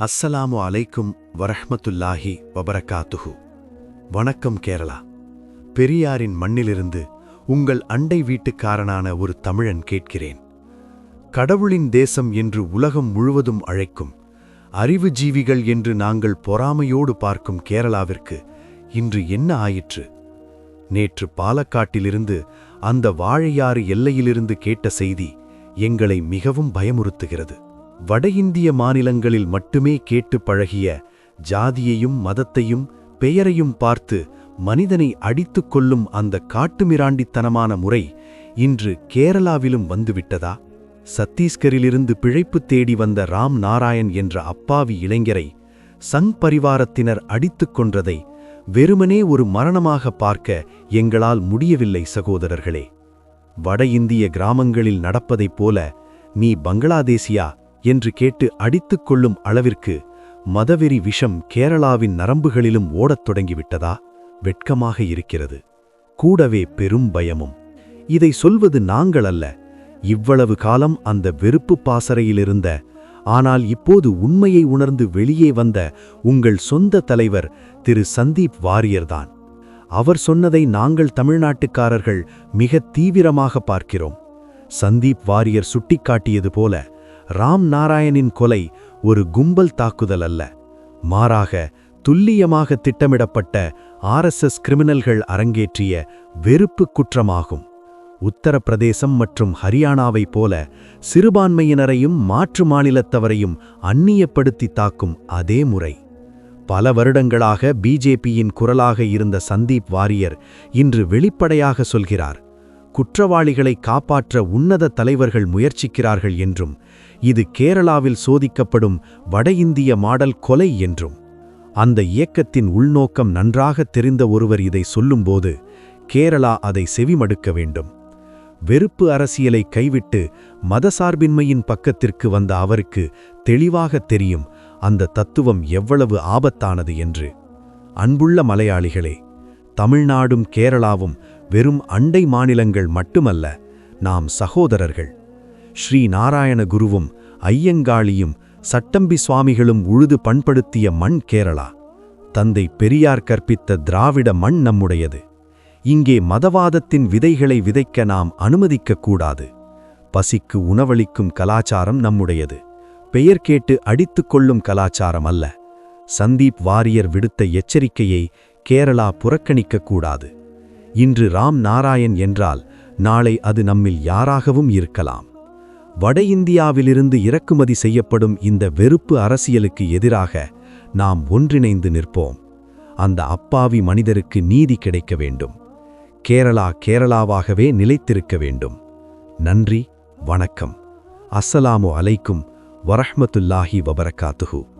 அஸ்ஸலாமு அலைக்கும் வரஹ்மத்துல்லாஹி வபரகாத்துஹு. வணக்கம் கேரளா. பெரியாரின் மண்ணிலிருந்து உங்கள் அண்டை வீட்டுக்காரனான ஒரு தமிழன் கேட்கிறேன். கடவுளின் தேசம் என்று உலகம் முழுவதும் அழைக்கும் அறிவு ஜீவிகள் என்று நாங்கள் பொறாமையோடு பார்க்கும் கேரளாவிற்கு இன்று என்ன ஆயிற்று? நேற்று பாலக்காட்டிலிருந்து அந்த வாழையாறு எல்லையிலிருந்து கேட்ட செய்தி எங்களை மிகவும் பயமுறுத்துகிறது. வட இந்திய மாநிலங்களில் மட்டுமே கேட்டு பழகிய ஜாதியையும் மதத்தையும் பெயரையும் பார்த்து மனிதனை அடித்துக் கொள்ளும் அந்த காட்டுமிராண்டித்தனமான முறை இன்று கேரளாவிலும் வந்துவிட்டதா? சத்தீஸ்கரிலிருந்து பிழைப்பு தேடி வந்த ராம் நாராயண் என்ற அப்பாவி இளைஞரை சங் பரிவாரத்தினர் அடித்துக் கொன்றதை வெறுமனே ஒரு மரணமாக பார்க்க எங்களால் முடியவில்லை சகோதரர்களே. வட இந்திய கிராமங்களில் நடப்பதைப் போல நீ பங்களாதேசியா? என்று கேட்டு அடித்துக் கொள்ளும் அளவிற்கு மதவெறி விஷம் கேரளாவின் நரம்புகளிலும் ஓடத் தொடங்கிவிட்டதா? வெட்கமாக இருக்கிறது. கூடவே பெரும் பயமும். இதை சொல்வது நாங்கள் அல்ல. இவ்வளவு காலம் அந்த வெறுப்பு பாசறையிலிருந்த ஆனால் இப்போது உண்மையை உணர்ந்து வெளியே வந்த உங்கள் சொந்த தலைவர் திரு சந்தீப் வாரியர்தான். அவர் சொன்னதை நாங்கள் தமிழ்நாட்டுக்காரர்கள் மிக தீவிரமாக பார்க்கிறோம். சந்தீப் வாரியர் சுட்டிக்காட்டியது போல ராம் நாராயணின் கொலை ஒரு கும்பல் தாக்குதல் அல்ல மாறாக துல்லியமாக திட்டமிடப்பட்ட ஆர்எஸ்எஸ் கிரிமினல்கள் அரங்கேற்றிய வெறுப்பு குற்றமாகும். உத்தரப்பிரதேசம் மற்றும் ஹரியானாவைப் போல சிறுபான்மையினரையும் மாற்று மாநிலத்தவரையும் அந்நியப்படுத்தி தாக்கும் அதே முறை. பல வருடங்களாக பிஜேபியின் குரலாக இருந்த சந்தீப் வாரியர் இன்று வெளிப்படையாக சொல்கிறார் குற்றவாளிகளை காப்பாற்ற உன்னத தலைவர்கள் முயற்சிக்கிறார்கள் என்றும் இது கேரளாவில் சோதிக்கப்படும் வட இந்திய மாடல் கொலை என்றும். அந்த இயக்கத்தின் உள்நோக்கம் நன்றாக தெரிந்த ஒருவர் இதை சொல்லும்போது கேரளா அதை செவிமடுக்க வேண்டும். வெறுப்பு அரசியலை கைவிட்டு மதசார்பின்மையின் பக்கத்திற்கு வந்த அவருக்கு தெளிவாக தெரியும் அந்த தத்துவம் எவ்வளவு ஆபத்தானது என்று. அன்புள்ள மலையாளிகளே தமிழ்நாடும் கேரளாவும் வெறும் அண்டை மாநிலங்கள் மட்டுமல்ல நாம் சகோதரர்கள். ஸ்ரீ நாராயண குருவும் ஐயங்காளியும் சட்டம்பி சுவாமிகளும் உழுது பண்படுத்திய மண் கேரளா. தந்தை பெரியார் கற்பித்த திராவிட மண் நம்முடையது. இங்கே மதவாதத்தின் விதைகளை விதைக்க நாம் அனுமதிக்கக்கூடாது பசிக்கு உணவளிக்கும் கலாச்சாரம் நம்முடையது. பெயர் கேட்டு அடித்துக் கொள்ளும் கலாச்சாரம் அல்ல. சந்தீப் வாரியர் விடுத்த எச்சரிக்கையை கேரளா புறக்கணிக்கக்கூடாது இன்று ராம் நாராயண் என்றால் நாளை அது நம்மில் யாராகவும் இருக்கலாம். வட இந்தியாவிலிருந்து இறக்குமதி செய்யப்படும் இந்த வெறுப்பு அரசியலுக்கு எதிராக நாம் ஒன்றிணைந்து நிற்போம். அந்த அப்பாவி மனிதருக்கு நீதி கிடைக்க வேண்டும். கேரளா கேரளாவாகவே நிலைத்திருக்க வேண்டும். நன்றி வணக்கம். அஸ்ஸலாமு அலைக்கும் வரஹ்மத்துல்லாஹி வபரகாத்துஹூ.